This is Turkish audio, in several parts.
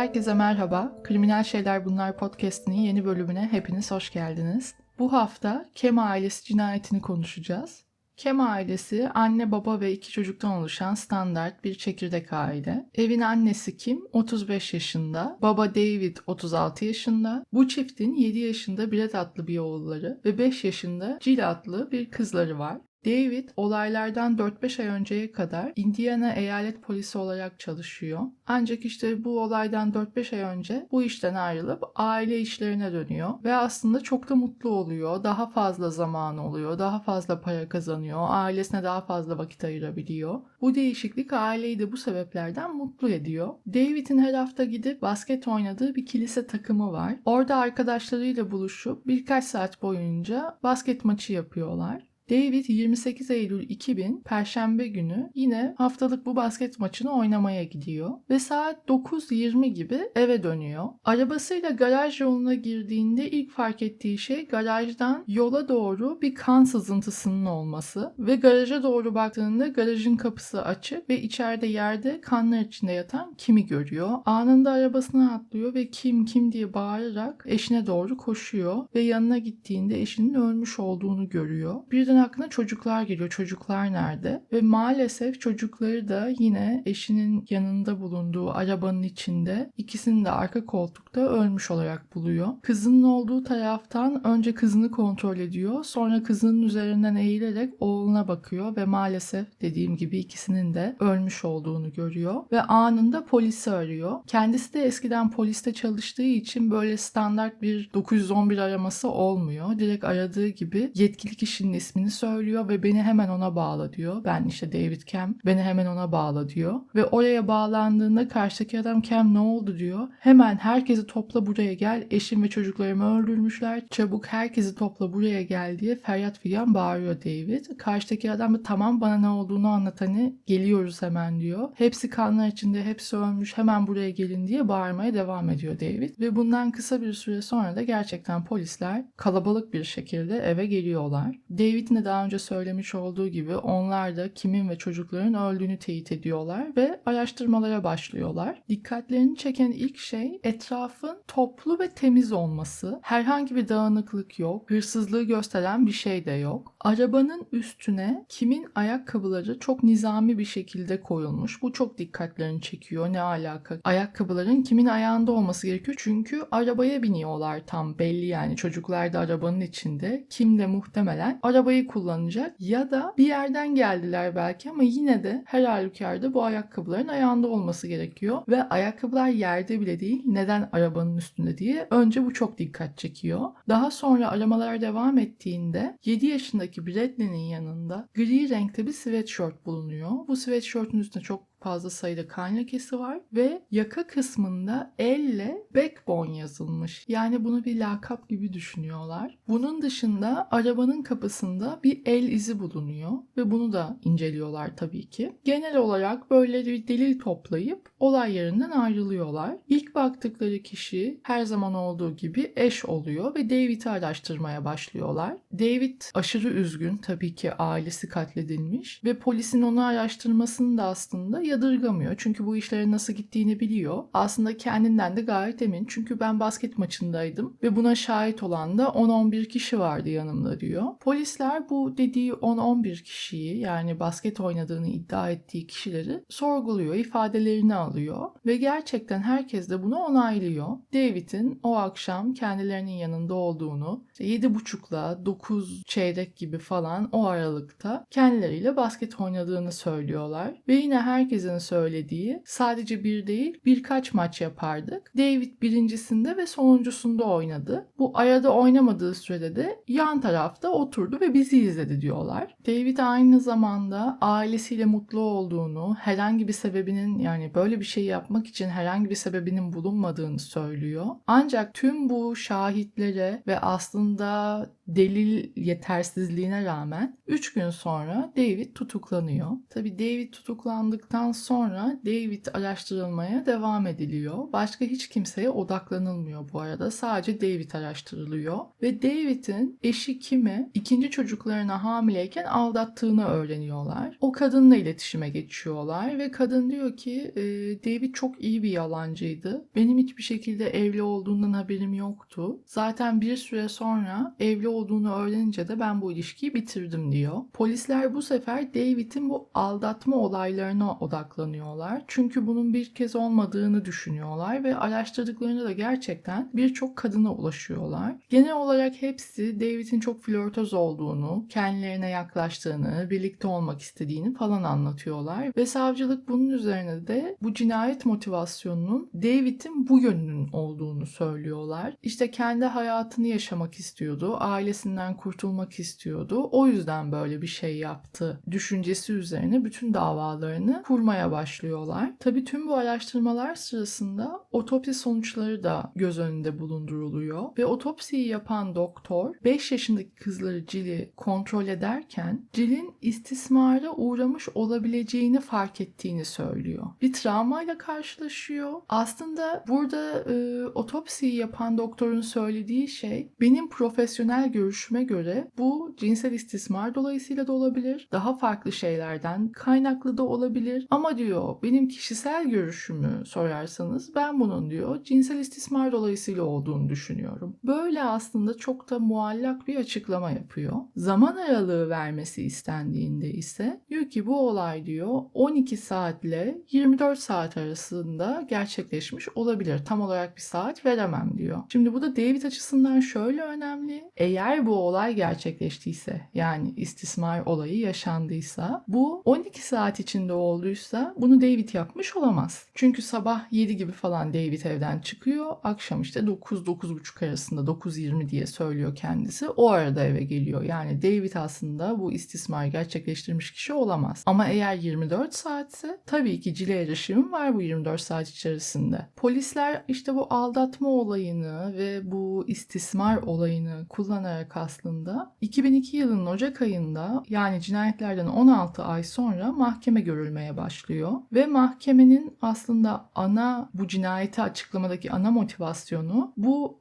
Herkese merhaba. Kriminal Şeyler Bunlar podcast'inin yeni bölümüne hepiniz hoş geldiniz. Bu hafta Kem ailesi cinayetini konuşacağız. Kem ailesi anne baba ve iki çocuktan oluşan standart bir çekirdek aile. Evin annesi Kim 35 yaşında, baba David 36 yaşında. Bu çiftin 7 yaşında Brett adlı bir oğulları ve 5 yaşında Jill adlı bir kızları var. David olaylardan 4-5 ay önceye kadar Indiana eyalet polisi olarak çalışıyor. Ancak işte bu olaydan 4-5 ay önce bu işten ayrılıp aile işlerine dönüyor ve aslında çok da mutlu oluyor. Daha fazla zaman oluyor, daha fazla para kazanıyor, ailesine daha fazla vakit ayırabiliyor. Bu değişiklik aileyi de bu sebeplerden mutlu ediyor. David'in her hafta gidip basket oynadığı bir kilise takımı var. Orada arkadaşlarıyla buluşup birkaç saat boyunca basket maçı yapıyorlar. David 28 Eylül 2000 Perşembe günü yine haftalık bu basket maçını oynamaya gidiyor ve saat 9.20 gibi eve dönüyor. Arabasıyla garaj yoluna girdiğinde ilk fark ettiği şey garajdan yola doğru bir kan sızıntısının olması ve garaja doğru baktığında garajın kapısı açık ve içeride yerde kanlar içinde yatan Kim'i görüyor. Anında arabasına atlıyor ve Kim Kim diye bağırarak eşine doğru koşuyor ve yanına gittiğinde eşinin ölmüş olduğunu görüyor. Birden aklına çocuklar geliyor. Çocuklar nerede? Ve maalesef çocukları da yine eşinin yanında bulunduğu arabanın içinde ikisini de arka koltukta ölmüş olarak buluyor. Kızının olduğu taraftan önce kızını kontrol ediyor. Sonra kızının üzerinden eğilerek oğluna bakıyor ve maalesef dediğim gibi ikisinin de ölmüş olduğunu görüyor. Ve anında polisi arıyor. Kendisi de eskiden poliste çalıştığı için böyle standart bir 911 araması olmuyor. Direkt aradığı gibi yetkili kişinin ismini söylüyor ve beni hemen ona bağla diyor. Ben işte David Cam beni hemen ona bağla diyor. Ve oraya bağlandığında karşıdaki adam Cam ne oldu diyor. Hemen herkesi topla buraya gel. Eşim ve çocuklarımı öldürmüşler. Çabuk herkesi topla buraya gel diye feryat figan bağırıyor David. Karşıdaki adam da tamam bana ne olduğunu anlat hani geliyoruz hemen diyor. Hepsi kanlar içinde hepsi ölmüş hemen buraya gelin diye bağırmaya devam ediyor David. Ve bundan kısa bir süre sonra da gerçekten polisler kalabalık bir şekilde eve geliyorlar. David'in de daha önce söylemiş olduğu gibi onlar da kimin ve çocukların öldüğünü teyit ediyorlar ve araştırmalara başlıyorlar. Dikkatlerini çeken ilk şey etrafın toplu ve temiz olması. Herhangi bir dağınıklık yok, hırsızlığı gösteren bir şey de yok. Arabanın üstüne kimin ayakkabıları çok nizami bir şekilde koyulmuş. Bu çok dikkatlerini çekiyor. Ne alaka? Ayakkabıların kimin ayağında olması gerekiyor. Çünkü arabaya biniyorlar tam belli yani. Çocuklar da arabanın içinde. Kim de muhtemelen arabayı kullanacak. Ya da bir yerden geldiler belki ama yine de her halükarda bu ayakkabıların ayağında olması gerekiyor. Ve ayakkabılar yerde bile değil. Neden arabanın üstünde diye. Önce bu çok dikkat çekiyor. Daha sonra aramalar devam ettiğinde 7 yaşındaki yanındaki Bradley'nin yanında gri renkte bir sweatshirt bulunuyor. Bu sweatshirt'ün üstünde çok fazla sayıda kan lekesi var ve yaka kısmında elle backbone yazılmış. Yani bunu bir lakap gibi düşünüyorlar. Bunun dışında arabanın kapısında bir el izi bulunuyor ve bunu da inceliyorlar tabii ki. Genel olarak böyle bir delil toplayıp olay yerinden ayrılıyorlar. İlk baktıkları kişi her zaman olduğu gibi eş oluyor ve David'i araştırmaya başlıyorlar. David aşırı üzgün tabii ki ailesi katledilmiş ve polisin onu araştırmasını da aslında yadırgamıyor. Çünkü bu işlerin nasıl gittiğini biliyor. Aslında kendinden de gayet emin. Çünkü ben basket maçındaydım ve buna şahit olan da 10-11 kişi vardı yanımda diyor. Polisler bu dediği 10-11 kişiyi yani basket oynadığını iddia ettiği kişileri sorguluyor, ifadelerini alıyor ve gerçekten herkes de bunu onaylıyor. David'in o akşam kendilerinin yanında olduğunu, işte 7.30'la 9 çeyrek gibi falan o aralıkta kendileriyle basket oynadığını söylüyorlar. Ve yine herkesin söylediği sadece bir değil birkaç maç yapardık. David birincisinde ve sonuncusunda oynadı. Bu arada oynamadığı sürede de yan tarafta oturdu ve bizi izledi diyorlar. David aynı zamanda ailesiyle mutlu olduğunu, herhangi bir sebebinin yani böyle bir şey yapmak için herhangi bir sebebinin bulunmadığını söylüyor. Ancak tüm bu şahitlere ve aslında delil yetersizliğine rağmen 3 gün sonra David tutuklanıyor. Tabii David tutuklandıktan sonra David araştırılmaya devam ediliyor. Başka hiç kimseye odaklanılmıyor bu arada. Sadece David araştırılıyor. Ve David'in eşi Kim'i ikinci çocuklarına hamileyken aldattığını öğreniyorlar. O kadınla iletişime geçiyorlar ve kadın diyor ki e, David çok iyi bir yalancıydı. Benim hiçbir şekilde evli olduğundan haberim yoktu. Zaten bir süre sonra evli olduğunu öğrenince de ben bu ilişkiyi bitirdim diyor. Polisler bu sefer David'in bu aldatma olaylarına odaklanıyorlar. Çünkü bunun bir kez olmadığını düşünüyorlar ve araştırdıklarında da gerçekten birçok kadına ulaşıyorlar. Genel olarak hepsi David'in çok flörtöz olduğunu, kendilerine yaklaştığını, birlikte olmak istediğini falan anlatıyorlar ve savcılık bunun üzerine de bu cinayet motivasyonunun David'in bu yönünün olduğunu söylüyorlar. İşte kendi hayatını yaşamak istiyordu, ailesinden kurtulmak istiyordu. O yüzden böyle bir şey yaptı düşüncesi üzerine bütün davalarını kurmaya başlıyorlar. Tabii tüm bu araştırmalar sırasında otopsi sonuçları da göz önünde bulunduruluyor ve otopsiyi yapan doktor 5 yaşındaki kızları Jill'i kontrol ederken Jill'in istismara uğramış olabileceğini fark ettiğini söylüyor. Bir travmayla karşılaşıyor. Aslında burada e, otopsiyi yapan doktorun söylediği şey benim profesyonel görüşüme göre bu cinsel istismar dolayısıyla da olabilir. Daha farklı şeylerden kaynaklı da olabilir. Ama diyor benim kişisel görüşümü sorarsanız ben bunun diyor cinsel istismar dolayısıyla olduğunu düşünüyorum. Böyle aslında çok da muallak bir açıklama yapıyor. Zaman aralığı vermesi istendiğinde ise diyor ki bu olay diyor 12 saatle 24 saat arasında gerçekleşmiş olabilir. Tam olarak bir saat veremem diyor. Şimdi bu da David açısından şöyle önemli. Eğer bu olay gerçekleştiyse yani istismar olayı yaşandıysa bu 12 saat içinde olduysa bunu David yapmış olamaz. Çünkü sabah 7 gibi falan David evden çıkıyor. Akşam işte 9-9.30 arasında 9.20 diye söylüyor kendisi. O arada eve geliyor. Yani David aslında bu istismar gerçekleştirmiş kişi olamaz. Ama eğer 24 saatse tabii ki Cile erişimim var bu 24 saat içerisinde. Polisler işte bu aldatma olayını ve bu istismar olayını kullanarak aslında 2002 yılının Ocak ayında yani cinayetlerden 16 ay sonra mahkeme görülmeye başlıyor ve mahkemenin aslında ana bu cinayeti açıklamadaki ana motivasyonu bu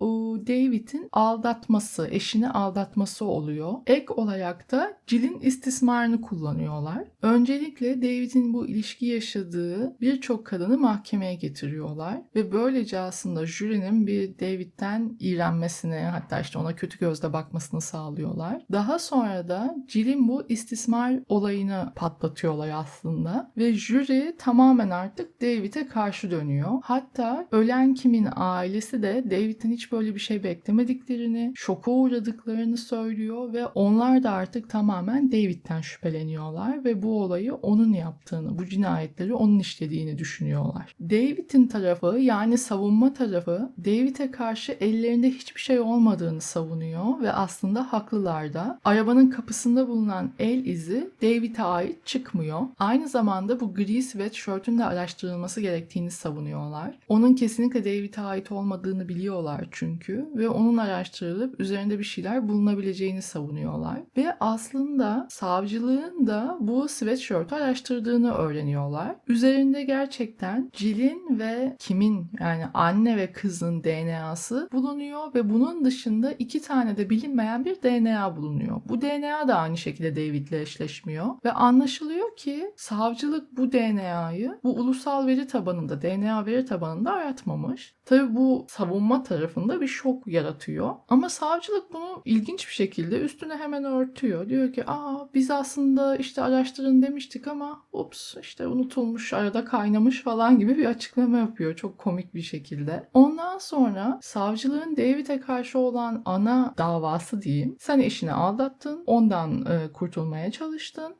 David'in aldatması, eşini aldatması oluyor. Ek olarak da Jill'in istismarını kullanıyorlar. Öncelikle David'in bu ilişki yaşadığı birçok kadını mahkemeye getiriyorlar ve böylece aslında jürinin bir David'den iğrenmesini hatta işte ona kötü gözle bakmasını sağlıyorlar. Daha sonra da Jill'in bu istismar olayını patlatıyorlar aslında ve jüri tamamen artık David'e karşı dönüyor. Hatta ölen kimin ailesi de David'in hiç böyle bir şey beklemediklerini, şoka uğradıklarını söylüyor ve onlar da artık tamamen David'den şüpheleniyorlar ve bu olayı onun yaptığını, bu cinayetleri onun işlediğini düşünüyorlar. David'in tarafı yani savunma tarafı David'e karşı ellerinde hiçbir şey olmadığını savunuyor ve aslında haklılar da. Arabanın kapısında bulunan el izi David'e ait çıkmıyor. Aynı zamanda bu gri sweatshirt'ün de araştırılması gerektiğini savunuyorlar. Onun kesinlikle David'e ait olmadığını biliyorlar çünkü ve onun araştırılıp üzerinde bir şeyler bulunabileceğini savunuyorlar. Ve aslında savcılığın da bu sweatshirt'ü araştırdığını öğreniyorlar. Üzerinde gerçekten Jill'in ve kimin yani anne ve kızın DNA'sı bulunuyor ve bunun dışında iki tane de bilinmeyen bir DNA bulunuyor. Bu DNA da aynı şekilde David'le eşleşmiyor ve anlaşılıyor ki savcılık bu DNA'yı bu ulusal veri tabanında DNA veri tabanında aratmamış. Tabi bu savunma tarafında bir şok yaratıyor. Ama savcılık bunu ilginç bir şekilde üstüne hemen örtüyor. Diyor ki aa biz aslında işte araştırın demiştik ama ups işte unutulmuş arada kaynamış falan gibi bir açıklama yapıyor. Çok komik bir şekilde. Ondan sonra savcılığın David'e karşı olan ana davası diyeyim. Sen eşini aldattın. Ondan e, kurtulmaya çalıştın.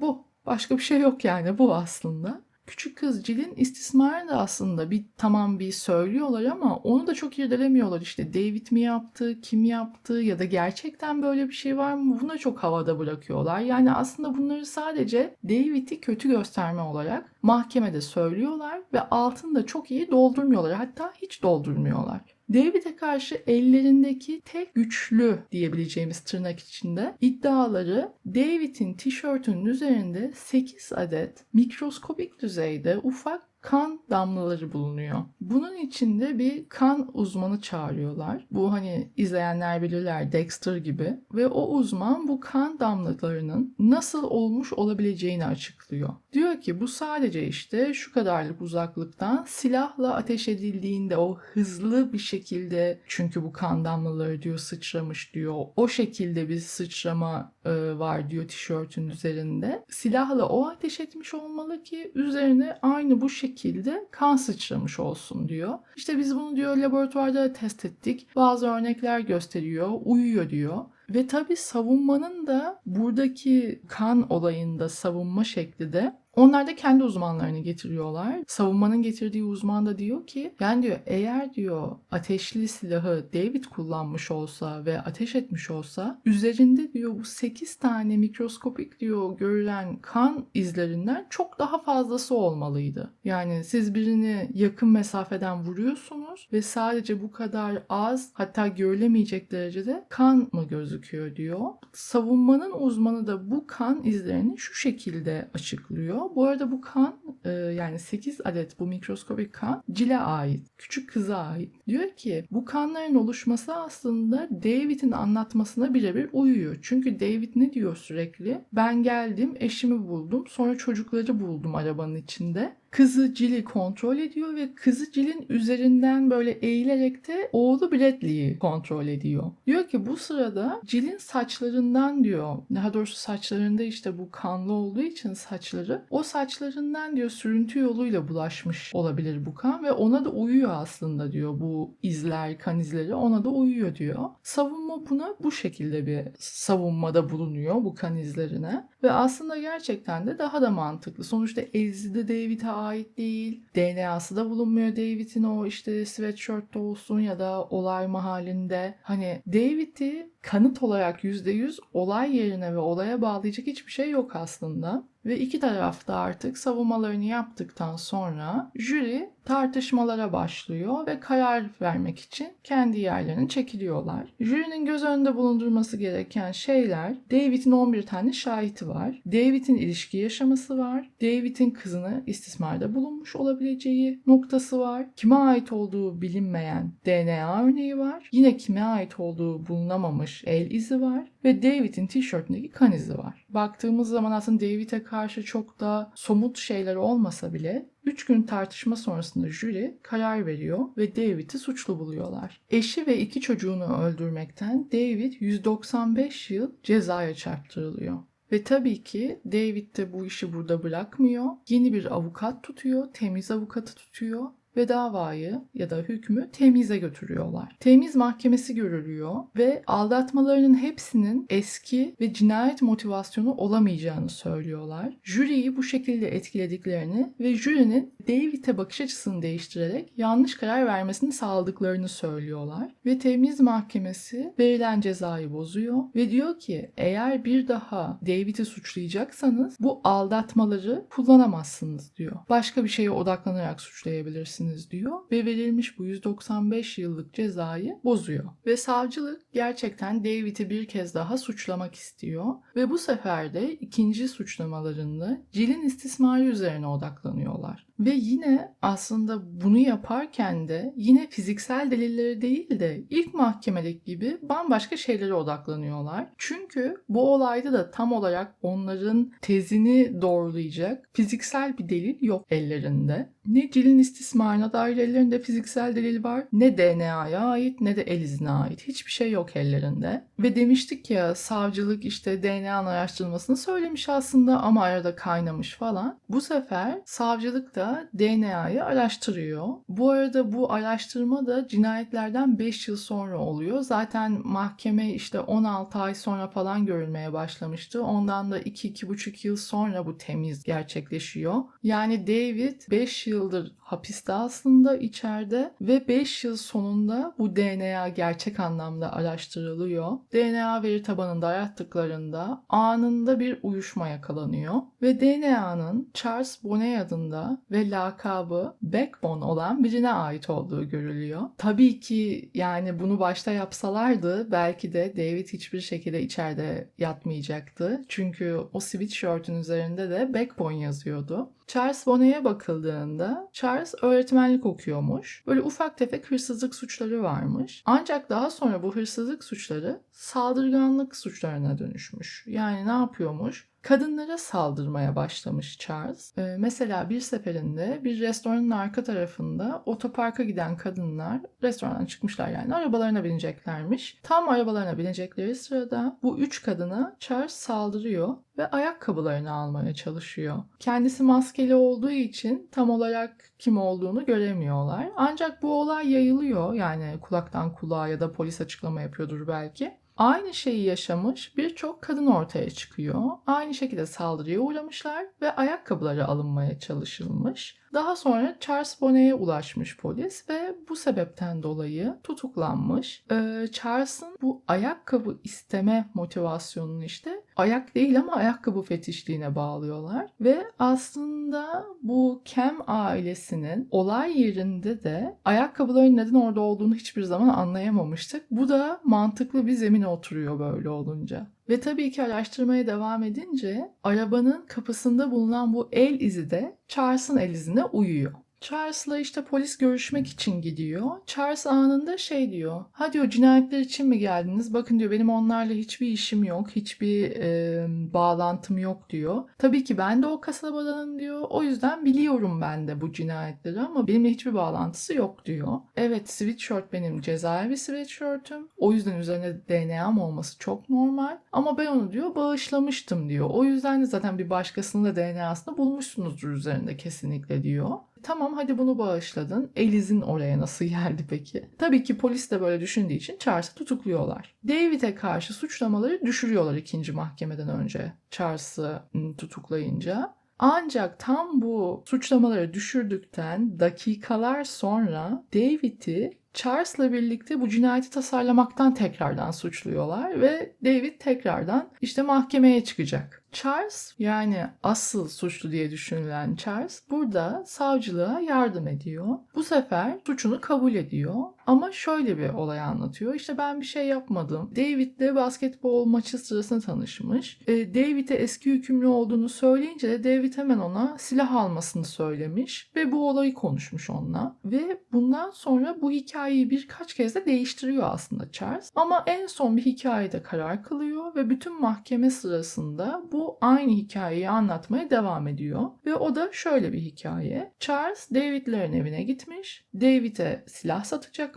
Bu. Başka bir şey yok yani bu aslında. Küçük kız Jill'in istismarını da aslında bir tamam bir söylüyorlar ama onu da çok irdelemiyorlar işte David mi yaptı, kim yaptı ya da gerçekten böyle bir şey var mı bunu da çok havada bırakıyorlar. Yani aslında bunları sadece David'i kötü gösterme olarak mahkemede söylüyorlar ve altını da çok iyi doldurmuyorlar hatta hiç doldurmuyorlar. David'e karşı ellerindeki tek güçlü diyebileceğimiz tırnak içinde iddiaları David'in tişörtünün üzerinde 8 adet mikroskopik düzeyde ufak kan damlaları bulunuyor. Bunun içinde bir kan uzmanı çağırıyorlar. Bu hani izleyenler bilirler Dexter gibi ve o uzman bu kan damlalarının nasıl olmuş olabileceğini açıklıyor. Diyor ki bu sadece işte şu kadarlık uzaklıktan silahla ateş edildiğinde o hızlı bir şekilde çünkü bu kan damlaları diyor sıçramış diyor. O şekilde bir sıçrama var diyor tişörtün üzerinde. Silahla o ateş etmiş olmalı ki üzerine aynı bu şekilde kan sıçramış olsun diyor. İşte biz bunu diyor laboratuvarda test ettik. Bazı örnekler gösteriyor, uyuyor diyor. Ve tabi savunmanın da buradaki kan olayında savunma şekli de onlar da kendi uzmanlarını getiriyorlar. Savunmanın getirdiği uzman da diyor ki yani diyor eğer diyor ateşli silahı David kullanmış olsa ve ateş etmiş olsa üzerinde diyor bu 8 tane mikroskopik diyor görülen kan izlerinden çok daha fazlası olmalıydı. Yani siz birini yakın mesafeden vuruyorsunuz ve sadece bu kadar az hatta görülemeyecek derecede kan mı gözüküyor diyor. Savunmanın uzmanı da bu kan izlerini şu şekilde açıklıyor. Bu arada bu kan e, yani 8 adet bu mikroskopik kan Cile ait. Küçük kıza ait. Diyor ki bu kanların oluşması aslında David'in anlatmasına birebir uyuyor. Çünkü David ne diyor sürekli? Ben geldim, eşimi buldum, sonra çocukları buldum arabanın içinde. Kızı Jill'i kontrol ediyor ve kızı Jill'in üzerinden böyle eğilerek de oğlu Bradley'i kontrol ediyor. Diyor ki bu sırada Jill'in saçlarından diyor, daha doğrusu saçlarında işte bu kanlı olduğu için saçları, o saçlarından diyor sürüntü yoluyla bulaşmış olabilir bu kan ve ona da uyuyor aslında diyor bu izler, kan izleri ona da uyuyor diyor. Savunma buna bu şekilde bir savunmada bulunuyor bu kan izlerine ve aslında gerçekten de daha da mantıklı. Sonuçta Elzide David'e ait değil. DNA'sı da bulunmuyor David'in o işte sweatshirt'te olsun ya da olay mahallinde. Hani David'i kanıt olarak %100 olay yerine ve olaya bağlayacak hiçbir şey yok aslında. Ve iki tarafta artık savunmalarını yaptıktan sonra jüri tartışmalara başlıyor ve karar vermek için kendi yerlerine çekiliyorlar. Jürinin göz önünde bulundurması gereken şeyler David'in 11 tane şahiti var. David'in ilişki yaşaması var. David'in kızını istismarda bulunmuş olabileceği noktası var. Kime ait olduğu bilinmeyen DNA örneği var. Yine kime ait olduğu bulunamamış el izi var ve David'in tişörtündeki kan izi var. Baktığımız zaman aslında David'e karşı çok da somut şeyler olmasa bile 3 gün tartışma sonrasında jüri karar veriyor ve David'i suçlu buluyorlar. Eşi ve iki çocuğunu öldürmekten David 195 yıl cezaya çarptırılıyor. Ve tabii ki David de bu işi burada bırakmıyor. Yeni bir avukat tutuyor, temiz avukatı tutuyor ve davayı ya da hükmü temize götürüyorlar. Temiz mahkemesi görülüyor ve aldatmalarının hepsinin eski ve cinayet motivasyonu olamayacağını söylüyorlar. Jüriyi bu şekilde etkilediklerini ve jürinin David'e bakış açısını değiştirerek yanlış karar vermesini sağladıklarını söylüyorlar. Ve temiz mahkemesi verilen cezayı bozuyor ve diyor ki eğer bir daha David'i suçlayacaksanız bu aldatmaları kullanamazsınız diyor. Başka bir şeye odaklanarak suçlayabilirsiniz diyor ve verilmiş bu 195 yıllık cezayı bozuyor. Ve savcılık gerçekten David'i bir kez daha suçlamak istiyor ve bu sefer de ikinci suçlamalarında Jill'in istismarı üzerine odaklanıyorlar. Ve yine aslında bunu yaparken de yine fiziksel delilleri değil de ilk mahkemedeki gibi bambaşka şeylere odaklanıyorlar. Çünkü bu olayda da tam olarak onların tezini doğrulayacak fiziksel bir delil yok ellerinde. Ne Jill'in istismarına dair ellerinde fiziksel delil var ne DNA'ya ait ne de el izine ait. Hiçbir şey yok ellerinde. Ve demiştik ya savcılık işte DNA araştırmasını söylemiş aslında ama arada kaynamış falan. Bu sefer savcılık da DNA'yı araştırıyor. Bu arada bu araştırma da cinayetlerden 5 yıl sonra oluyor. Zaten mahkeme işte 16 ay sonra falan görülmeye başlamıştı. Ondan da 2-2,5 yıl sonra bu temiz gerçekleşiyor. Yani David 5 yıldır hapiste aslında içeride ve 5 yıl sonunda bu DNA gerçek anlamda araştırılıyor. DNA veri tabanında arattıklarında anında bir uyuşma yakalanıyor ve DNA'nın Charles Bonnet adında ve lakabı Backbone olan birine ait olduğu görülüyor. Tabii ki yani bunu başta yapsalardı belki de David hiçbir şekilde içeride yatmayacaktı. Çünkü o sweatshirt'ün üzerinde de Backbone yazıyordu. Charles Bonnet'e bakıldığında Charles öğretmenlik okuyormuş. Böyle ufak tefek hırsızlık suçları varmış. Ancak daha sonra bu hırsızlık suçları saldırganlık suçlarına dönüşmüş. Yani ne yapıyormuş? Kadınlara saldırmaya başlamış Charles. Ee, mesela bir seferinde bir restoranın arka tarafında otoparka giden kadınlar restorandan çıkmışlar yani arabalarına bineceklermiş. Tam arabalarına binecekleri sırada bu üç kadına Charles saldırıyor ve ayakkabılarını almaya çalışıyor. Kendisi maskeli olduğu için tam olarak kim olduğunu göremiyorlar. Ancak bu olay yayılıyor yani kulaktan kulağa ya da polis açıklama yapıyordur belki. Aynı şeyi yaşamış birçok kadın ortaya çıkıyor. Aynı şekilde saldırıya uğramışlar ve ayakkabıları alınmaya çalışılmış. Daha sonra Charles Bonnet'e ulaşmış polis ve bu sebepten dolayı tutuklanmış. Ee, Charles'ın bu ayakkabı isteme motivasyonunu işte ayak değil ama ayakkabı fetişliğine bağlıyorlar. Ve aslında bu Kem ailesinin olay yerinde de ayakkabıların neden orada olduğunu hiçbir zaman anlayamamıştık. Bu da mantıklı bir zemine oturuyor böyle olunca. Ve tabii ki araştırmaya devam edince arabanın kapısında bulunan bu el izi de Charles'ın el izine uyuyor. Charles'la işte polis görüşmek için gidiyor. Charles anında şey diyor. Ha diyor cinayetler için mi geldiniz? Bakın diyor benim onlarla hiçbir işim yok. Hiçbir e, bağlantım yok diyor. Tabii ki ben de o kasabadanım diyor. O yüzden biliyorum ben de bu cinayetleri ama benimle hiçbir bağlantısı yok diyor. Evet sweatshirt benim cezaevi sweatshirt'üm. O yüzden üzerine DNA'm olması çok normal. Ama ben onu diyor bağışlamıştım diyor. O yüzden de zaten bir başkasının da DNA'sını bulmuşsunuzdur üzerinde kesinlikle diyor. Tamam hadi bunu bağışladın. Eliz'in oraya nasıl geldi peki? Tabii ki polis de böyle düşündüğü için Charles'ı tutukluyorlar. David'e karşı suçlamaları düşürüyorlar ikinci mahkemeden önce Charles'ı tutuklayınca. Ancak tam bu suçlamaları düşürdükten dakikalar sonra David'i Charles'la birlikte bu cinayeti tasarlamaktan tekrardan suçluyorlar ve David tekrardan işte mahkemeye çıkacak. Charles yani asıl suçlu diye düşünülen Charles burada savcılığa yardım ediyor. Bu sefer suçunu kabul ediyor ama şöyle bir olay anlatıyor. İşte ben bir şey yapmadım. David'le basketbol maçı sırasında tanışmış. E, David'e eski hükümlü olduğunu söyleyince de David hemen ona silah almasını söylemiş ve bu olayı konuşmuş onunla. Ve bundan sonra bu hikayeyi birkaç kez de değiştiriyor aslında Charles. Ama en son bir hikayede karar kılıyor ve bütün mahkeme sırasında bu aynı hikayeyi anlatmaya devam ediyor. Ve o da şöyle bir hikaye. Charles David'lerin evine gitmiş. David'e silah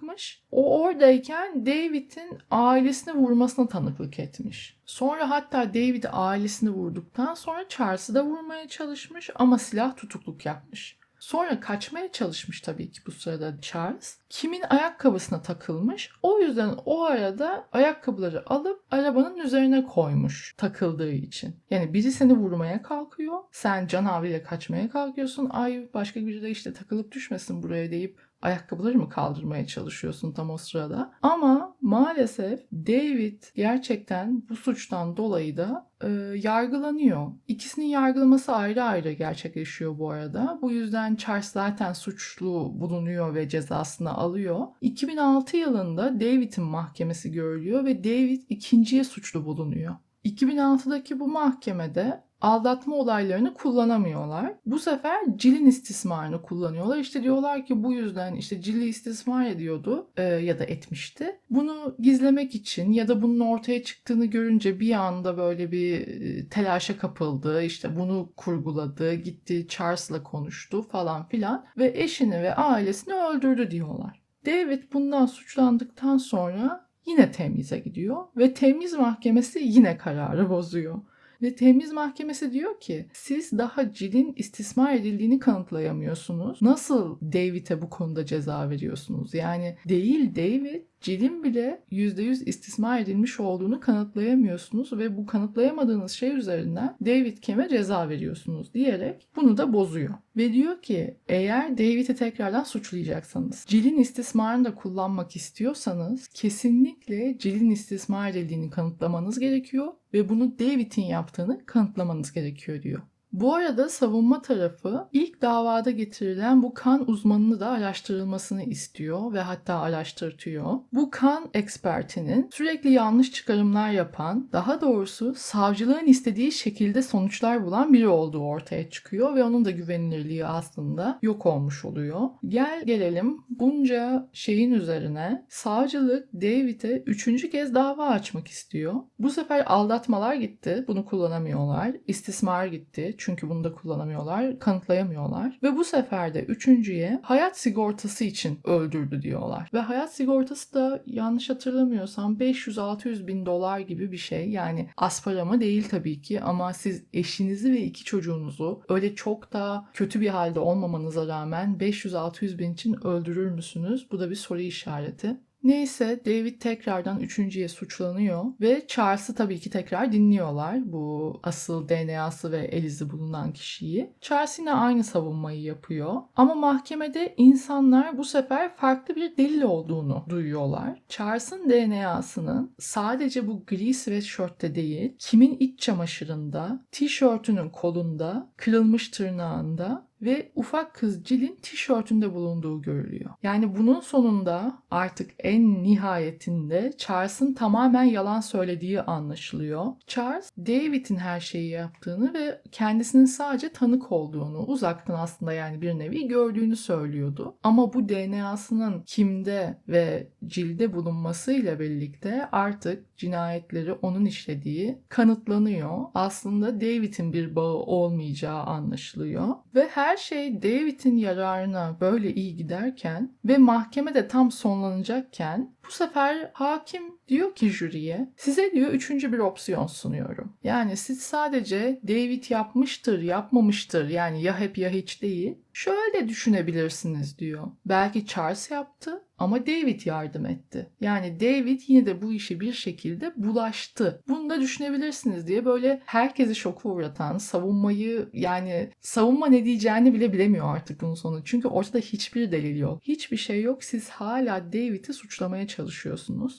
satacakmış. O oradayken David'in ailesini vurmasına tanıklık etmiş. Sonra hatta David ailesini vurduktan sonra Charles'ı da vurmaya çalışmış ama silah tutukluk yapmış. Sonra kaçmaya çalışmış tabii ki bu sırada Charles. Kimin ayakkabısına takılmış. O yüzden o arada ayakkabıları alıp arabanın üzerine koymuş takıldığı için. Yani biri seni vurmaya kalkıyor. Sen canavriyle kaçmaya kalkıyorsun. Ay başka biri de işte takılıp düşmesin buraya deyip ayakkabıları mı kaldırmaya çalışıyorsun tam o sırada. Ama maalesef David gerçekten bu suçtan dolayı da e, yargılanıyor. İkisinin yargılaması ayrı ayrı gerçekleşiyor bu arada. Bu yüzden Charles zaten suçlu bulunuyor ve cezasını alıyor. 2006 yılında David'in mahkemesi görülüyor ve David ikinciye suçlu bulunuyor. 2006'daki bu mahkemede aldatma olaylarını kullanamıyorlar. Bu sefer Jill'in istismarını kullanıyorlar. İşte diyorlar ki bu yüzden işte Jill'i istismar ediyordu e, ya da etmişti. Bunu gizlemek için ya da bunun ortaya çıktığını görünce bir anda böyle bir e, telaşa kapıldı. İşte bunu kurguladı, gitti Charles'la konuştu falan filan ve eşini ve ailesini öldürdü diyorlar. David bundan suçlandıktan sonra yine temize gidiyor ve temiz mahkemesi yine kararı bozuyor. Ve temiz mahkemesi diyor ki siz daha Jill'in istismar edildiğini kanıtlayamıyorsunuz. Nasıl David'e bu konuda ceza veriyorsunuz? Yani değil David Jill'in bile %100 istismar edilmiş olduğunu kanıtlayamıyorsunuz ve bu kanıtlayamadığınız şey üzerinden David Kem'e ceza veriyorsunuz diyerek bunu da bozuyor. Ve diyor ki eğer David'i tekrardan suçlayacaksanız, Jill'in istismarını da kullanmak istiyorsanız kesinlikle Jill'in istismar edildiğini kanıtlamanız gerekiyor ve bunu David'in yaptığını kanıtlamanız gerekiyor diyor. Bu arada savunma tarafı ilk davada getirilen bu kan uzmanını da araştırılmasını istiyor ve hatta araştırtıyor. Bu kan ekspertinin sürekli yanlış çıkarımlar yapan, daha doğrusu savcılığın istediği şekilde sonuçlar bulan biri olduğu ortaya çıkıyor ve onun da güvenilirliği aslında yok olmuş oluyor. Gel gelelim bunca şeyin üzerine savcılık David'e üçüncü kez dava açmak istiyor. Bu sefer aldatmalar gitti, bunu kullanamıyorlar. İstismar gitti, çünkü bunu da kullanamıyorlar, kanıtlayamıyorlar. Ve bu sefer de üçüncüye hayat sigortası için öldürdü diyorlar. Ve hayat sigortası da yanlış hatırlamıyorsam 500-600 bin dolar gibi bir şey. Yani az para mı değil tabii ki ama siz eşinizi ve iki çocuğunuzu öyle çok da kötü bir halde olmamanıza rağmen 500-600 bin için öldürür müsünüz? Bu da bir soru işareti. Neyse David tekrardan üçüncüye suçlanıyor ve Charles'ı tabii ki tekrar dinliyorlar. Bu asıl DNA'sı ve el izi bulunan kişiyi. Charles yine aynı savunmayı yapıyor. Ama mahkemede insanlar bu sefer farklı bir delil olduğunu duyuyorlar. Charles'ın DNA'sının sadece bu gri sweatshirtte değil, kimin iç çamaşırında, tişörtünün kolunda, kırılmış tırnağında ve ufak kız Jill'in tişörtünde bulunduğu görülüyor. Yani bunun sonunda artık en nihayetinde Charles'ın tamamen yalan söylediği anlaşılıyor. Charles, David'in her şeyi yaptığını ve kendisinin sadece tanık olduğunu, uzaktan aslında yani bir nevi gördüğünü söylüyordu. Ama bu DNA'sının kimde ve Jill'de bulunmasıyla birlikte artık cinayetleri onun işlediği kanıtlanıyor. Aslında David'in bir bağı olmayacağı anlaşılıyor. Ve her şey David'in yararına böyle iyi giderken ve mahkeme de tam sonlanacakken bu sefer hakim diyor ki jüriye size diyor üçüncü bir opsiyon sunuyorum. Yani siz sadece David yapmıştır yapmamıştır yani ya hep ya hiç değil. Şöyle düşünebilirsiniz diyor. Belki Charles yaptı ama David yardım etti. Yani David yine de bu işi bir şekilde bulaştı. Bunu da düşünebilirsiniz diye böyle herkesi şoku uğratan, savunmayı yani savunma ne diyeceğini bile bilemiyor artık bunun sonu. Çünkü ortada hiçbir delil yok. Hiçbir şey yok. Siz hala David'i suçlamaya çalışıyorsunuz.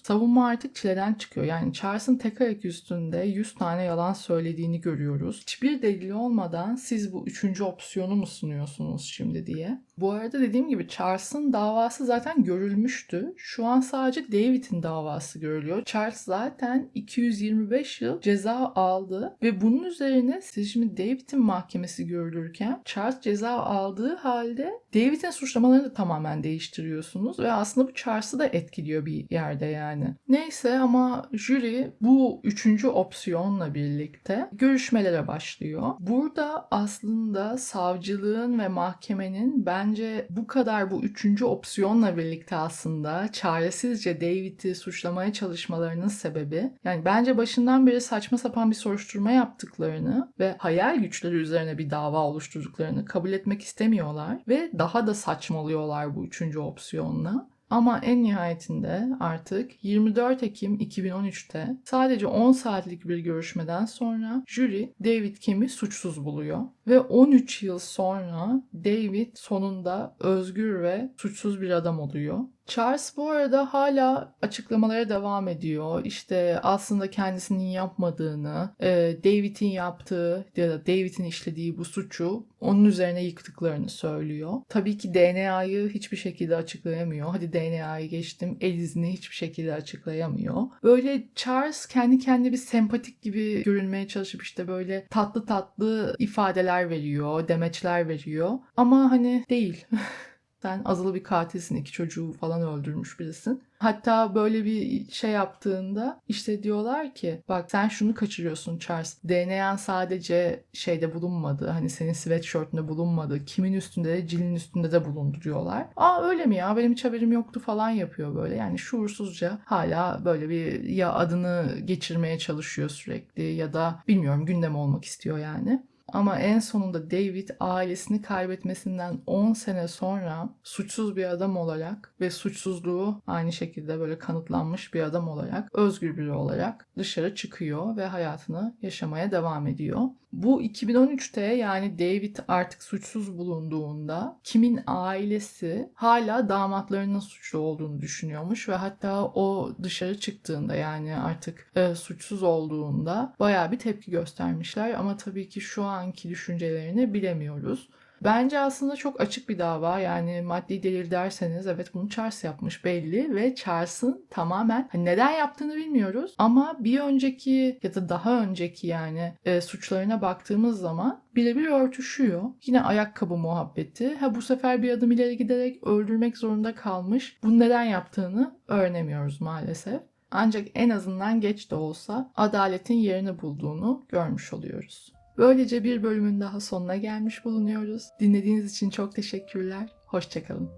Savunma artık çileden çıkıyor. Yani Charles'ın tek ayak üstünde 100 tane yalan söylediğini görüyoruz. Hiçbir delil olmadan siz bu üçüncü opsiyonu mu sunuyorsunuz şimdi diye. Bu arada dediğim gibi Charles'ın davası zaten görülmüştü. Şu an sadece David'in davası görülüyor. Charles zaten 225 yıl ceza aldı ve bunun üzerine siz şimdi David'in mahkemesi görülürken Charles ceza aldığı halde David'in suçlamalarını da tamamen değiştiriyorsunuz ve aslında bu Charles'ı da etkiliyor bir yerde yani. Neyse ama jüri bu üçüncü opsiyonla birlikte görüşmelere başlıyor. Burada aslında savcılığın ve mahkemenin bence bu kadar bu üçüncü opsiyonla birlikte aslında çaresizce David'i suçlamaya çalışmalarının sebebi yani bence başından beri saçma sapan bir soruşturma yaptıklarını ve hayal güçleri üzerine bir dava oluşturduklarını kabul etmek istemiyorlar ve daha da saçmalıyorlar bu üçüncü opsiyonla. Ama en nihayetinde artık 24 Ekim 2013'te sadece 10 saatlik bir görüşmeden sonra jüri David Kim'i suçsuz buluyor. Ve 13 yıl sonra David sonunda özgür ve suçsuz bir adam oluyor. Charles bu arada hala açıklamalara devam ediyor. İşte aslında kendisinin yapmadığını, e, David'in yaptığı ya da David'in işlediği bu suçu onun üzerine yıktıklarını söylüyor. Tabii ki DNA'yı hiçbir şekilde açıklayamıyor. Hadi DNA'yı geçtim, el izini hiçbir şekilde açıklayamıyor. Böyle Charles kendi kendine bir sempatik gibi görünmeye çalışıp işte böyle tatlı tatlı ifadeler veriyor, demeçler veriyor. Ama hani değil. Sen azılı bir katilsin, iki çocuğu falan öldürmüş birisin. Hatta böyle bir şey yaptığında işte diyorlar ki bak sen şunu kaçırıyorsun Charles. DNA'n sadece şeyde bulunmadı. Hani senin sweatshirt'ünde bulunmadı. Kimin üstünde de Jill'in üstünde de bulundu diyorlar. Aa öyle mi ya benim hiç haberim yoktu falan yapıyor böyle. Yani şuursuzca hala böyle bir ya adını geçirmeye çalışıyor sürekli ya da bilmiyorum gündem olmak istiyor yani. Ama en sonunda David ailesini kaybetmesinden 10 sene sonra suçsuz bir adam olarak ve suçsuzluğu aynı şekilde böyle kanıtlanmış bir adam olarak, özgür biri olarak dışarı çıkıyor ve hayatını yaşamaya devam ediyor. Bu 2013'te yani David artık suçsuz bulunduğunda kimin ailesi hala damatlarının suçlu olduğunu düşünüyormuş ve hatta o dışarı çıktığında yani artık e, suçsuz olduğunda bayağı bir tepki göstermişler ama tabii ki şu anki düşüncelerini bilemiyoruz. Bence aslında çok açık bir dava. Yani maddi delil derseniz evet bunu Charles yapmış belli ve Charles'ın tamamen hani neden yaptığını bilmiyoruz ama bir önceki ya da daha önceki yani e, suçlarına baktığımız zaman birebir örtüşüyor. Yine ayakkabı muhabbeti. Ha bu sefer bir adım ileri giderek öldürmek zorunda kalmış. Bunu neden yaptığını öğrenemiyoruz maalesef. Ancak en azından geç de olsa adaletin yerini bulduğunu görmüş oluyoruz. Böylece bir bölümün daha sonuna gelmiş bulunuyoruz. Dinlediğiniz için çok teşekkürler. Hoşçakalın.